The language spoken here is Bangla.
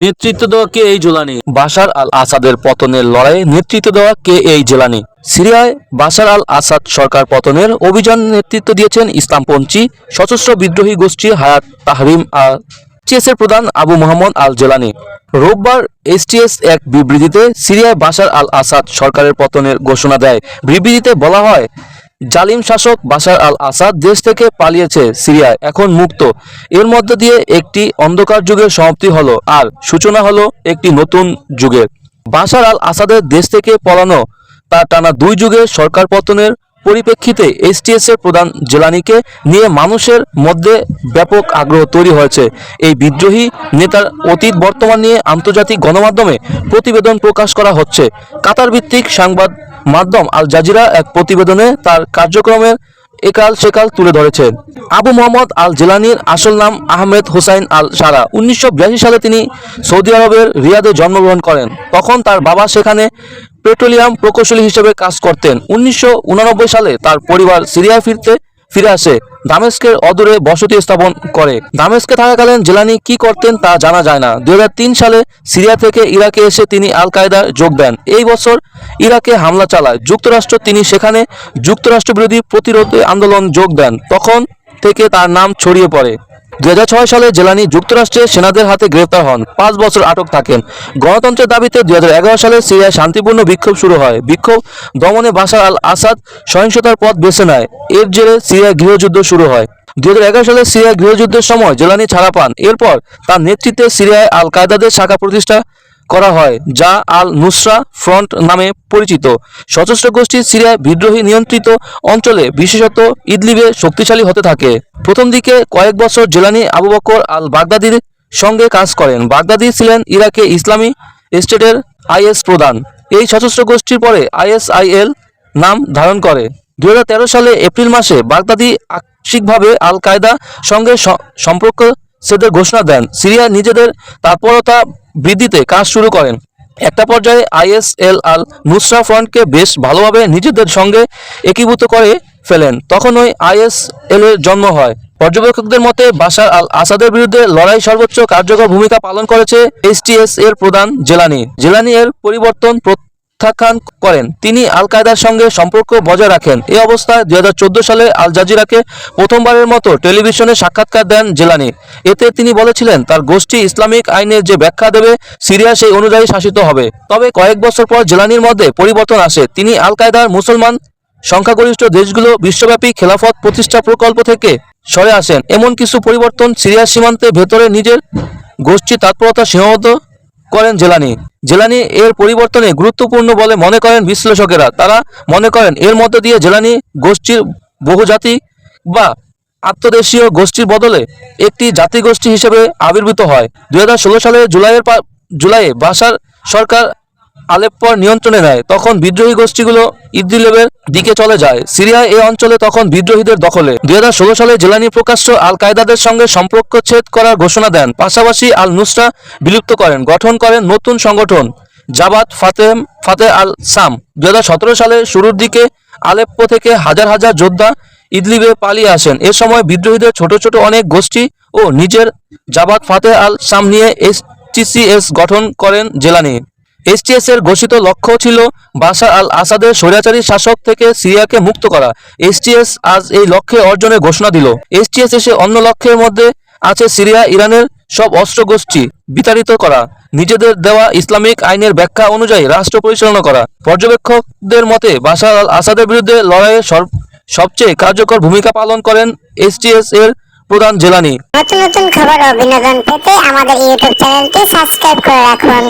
নেতৃত্ব দেওয়া কে এই জোলানি? বাশার আল আসাদের পতনের লড়াইয়ে নেতৃত্ব দেওয়া কে এই জেলানি? সিরিয়ায় বাশার আল আসাদ সরকার পতনের অভিযান নেতৃত্ব দিয়েছেন ইসলামপন্থী সশস্ত্র বিদ্রোহী গোষ্ঠী হায়াত তাহরিম আল এর প্রধান আবু মোহাম্মদ আল জেলানি। রোববার এসটিএস এক বিবৃতিতে সিরিয়ায় বাশার আল আসাদ সরকারের পতনের ঘোষণা দেয়। বিবৃতিতে বলা হয় জালিম শাসক বাশার আল আসাদ দেশ থেকে পালিয়েছে সিরিয়ায়, এখন মুক্ত। এর মধ্য দিয়ে একটি অন্ধকার যুগের সমাপ্তি হলো আর সূচনা হলো একটি নতুন যুগের। বাশার আল আসাদের দেশ থেকে পলানো, তার টানা দুই যুগের সরকার পতনের পরিপ্রেক্ষিতে এসটিএস প্রধান জেলানিকে নিয়ে মানুষের মধ্যে ব্যাপক আগ্রহ তৈরি হয়েছে। এই বিদ্রোহী নেতার অতীত বর্তমান নিয়ে আন্তর্জাতিক গণমাধ্যমে প্রতিবেদন প্রকাশ করা হচ্ছে। কাতার ভিত্তিক সংবাদ মাধ্যম আল জাজিরা এক প্রতিবেদনে তার কার্যক্রমের একাল সেকাল তুলে ধরেছে। আবু মোহাম্মদ আল জেলানির আসল নাম আহমেদ হোসাইন আল সারা। উনিশশো বিরাশি সালে তিনি সৌদি আরবের রিয়াদে জন্মগ্রহণ করেন। তখন তার বাবা সেখানে পেট্রোলিয়াম প্রকৌশলী হিসেবে কাজ করতেন। উনিশশো সালে তার পরিবার সিরিয়ায় ফিরতে ফিরে আসে। দামেস্কের অদূরে বসতি স্থাপন করে। দামেস্কে থাকাকালীন জেলানি কি করতেন তা জানা যায় না। দুই হাজার তিন সালে সিরিয়া থেকে ইরাকে এসে তিনি আল কায়দার যোগ দেন। এই বছর ইরাকে হামলা চালায়। যুক্তরাষ্ট্র তিনি সেখানে যুক্তরাষ্ট্র বিরোধী প্রতিরোধ আন্দোলন যোগ দেন। তখন থেকে তার নাম ছড়িয়ে পড়ে। দু হাজার ছয় সালে জেলানি যুক্তরাষ্ট্রে সেনাদের হাতে গ্রেফতার হন। পাঁচ বছর আটক থাকেন। গণতন্ত্রের দাবিতে দু সালে সিরিয়ায় শান্তিপূর্ণ বিক্ষোভ শুরু হয়। বিক্ষোভ দমনে বাশার আল আসাদ সহিংসতার পথ বেছে নেয়। এর জেরে সিরিয়ায় গৃহযুদ্ধ শুরু হয়। দুই হাজার এগারো সালে সিরিয়ায় গৃহযুদ্ধের সময় জেলানি ছাড়া পান। এরপর তার নেতৃত্বে সিরিয়ায় আল কায়দাদের শাখা প্রতিষ্ঠা করা হয়, যা আল নুসরা ফ্রন্ট নামে পরিচিত। সশস্ত্র গোষ্ঠী সিরিয়ায় বিদ্রোহী নিয়ন্ত্রিত অঞ্চলে বিশেষত ইদলিবে শক্তিশালী হতে থাকে। প্রথম দিকে কয়েক বছর জেলানি আবু বকর আল বাগদাদির সঙ্গে কাজ করেন। বাগদাদি ছিলেন ইরাকে ইসলামী স্টেটের আইএস প্রধান। এই সশস্ত্র গোষ্ঠীর পরে আইএসআইএল নাম ধারণ করে। দুই হাজার তেরো সালে এপ্রিল মাসে বাগদাদি আংশিকভাবে আল কায়দা সঙ্গে সম্পর্ক ছেদের ঘোষণা দেন। সিরিয়া নিজেদের তৎপরতা বৃদ্ধিতে কাজ শুরু করেন। একটা পর্যায়ে আইএসএল আল নুসরা ফ্রন্টকে বেশ ভালোভাবে নিজেদের সঙ্গে একীভূত করে ফেলেন। তখন ওই আইএসএল এর জন্ম হয়। পর্যবেক্ষকদের মতে বাসার আল আসাদের বিরুদ্ধে লড়াই সর্বোচ্চ কার্যকর ভূমিকা পালন করেছে এসটিএস এর প্রধান জেলানি। জেলানি এর পরিবর্তন প্রত্যাখ্যান করেন। তিনি আল কায়দার সঙ্গে সম্পর্ক বজায় রাখেন। এই অবস্থায় দু হাজার চোদ্দ সালে আল জাজিরাকে প্রথমবারের মতো টেলিভিশনে সাক্ষাৎকার দেন জেলানি। এতে তিনি বলেছিলেন, তার গোষ্ঠী ইসলামিক আইনের যে ব্যাখ্যা দেবে, সিরিয়া সেই অনুযায়ী শাসিত হবে। তবে কয়েক বছর পর জেলানির মধ্যে পরিবর্তন আসে। তিনি আল কায়দার মুসলমান সংখ্যাগরিষ্ঠ দেশগুলো বিশ্বব্যাপী খেলাফত প্রতিষ্ঠা প্রকল্প থেকে সরে আসেন। এমন কিছু পরিবর্তন সিরিয়ার সীমান্তের ভেতরে নিজের গোষ্ঠী তৎপরতা সীমাবদ্ধ করেন জেলানি। জেলানি এর পরিবর্তনে গুরুত্বপূর্ণ বলে মনে করেন বিশ্লেষকেরা। তারা মনে করেন এর মধ্য দিয়ে জেলানি গোষ্ঠীর বহুজাতি বা আত্মদেশীয় গোষ্ঠীর বদলে একটি জাতিগোষ্ঠী হিসেবে আবির্ভূত হয়। দুই হাজার ষোলো সালে জুলাইয়ের জুলাইয়ে বাসার সরকার আলেপ্পর নিয়ন্ত্রণে নেয়, তখন বিদ্রোহী গোষ্ঠীগুলো ইদ্দিলেবের দিকে চলে যায়। সিরিয়া এই অঞ্চলে তখন বিদ্রোহীদের দখলে। দুই হাজার ষোলো সালে জেলানি প্রকাশ্য আল কায়দাদের সঙ্গে সম্পর্ক ছেদ করার ঘোষণা দেন। পাশাপাশি আল নুসরা বিলুপ্ত করেন, গঠন করেন নতুন সংগঠন, জাবাত ফাতেম ফাতে আল সাম দু সালের শুরুর দিকে আলেপ্পো থেকে হাজার হাজার যোদ্ধা ইদলিবে পালিয়ে আসেন। এ সময় বিদ্রোহীদের ছোট ছোট অনেক গোষ্ঠী ও নিজের জাবাত ফাতে আল সাম নিয়ে এস এসটিসিএস গঠন করেন জেলানি। এসটিএস এর ঘোষিত লক্ষ্য ছিল বাশার আল আসাদের স্বৈরাচারী শাসক থেকে সিরিয়াকে মুক্ত করা। এসটিএস আজ এই লক্ষ্যে অর্জনের ঘোষণা দিল। এসটিএস এসে অন্য লক্ষ্যের মধ্যে আছে সিরিয়া, ইরানের সব অস্ত্র গোষ্ঠী বিতাড়িত করা, নিজেদের দেওয়া ইসলামিক আইনের ব্যাখ্যা অনুযায়ী রাষ্ট্র পরিচালনা করা। পর্যবেক্ষকদের মতে, বাশার আল আসাদের বিরুদ্ধে লড়াইয়ে সবচেয়ে কার্যকর ভূমিকা পালন করেন এসটিএস এর প্রধান জেলানি। নতুন নতুন খবর ও বিনোদন পেতে আমাদের ইউটিউব চ্যানেলটি সাবস্ক্রাইব করে রাখুন।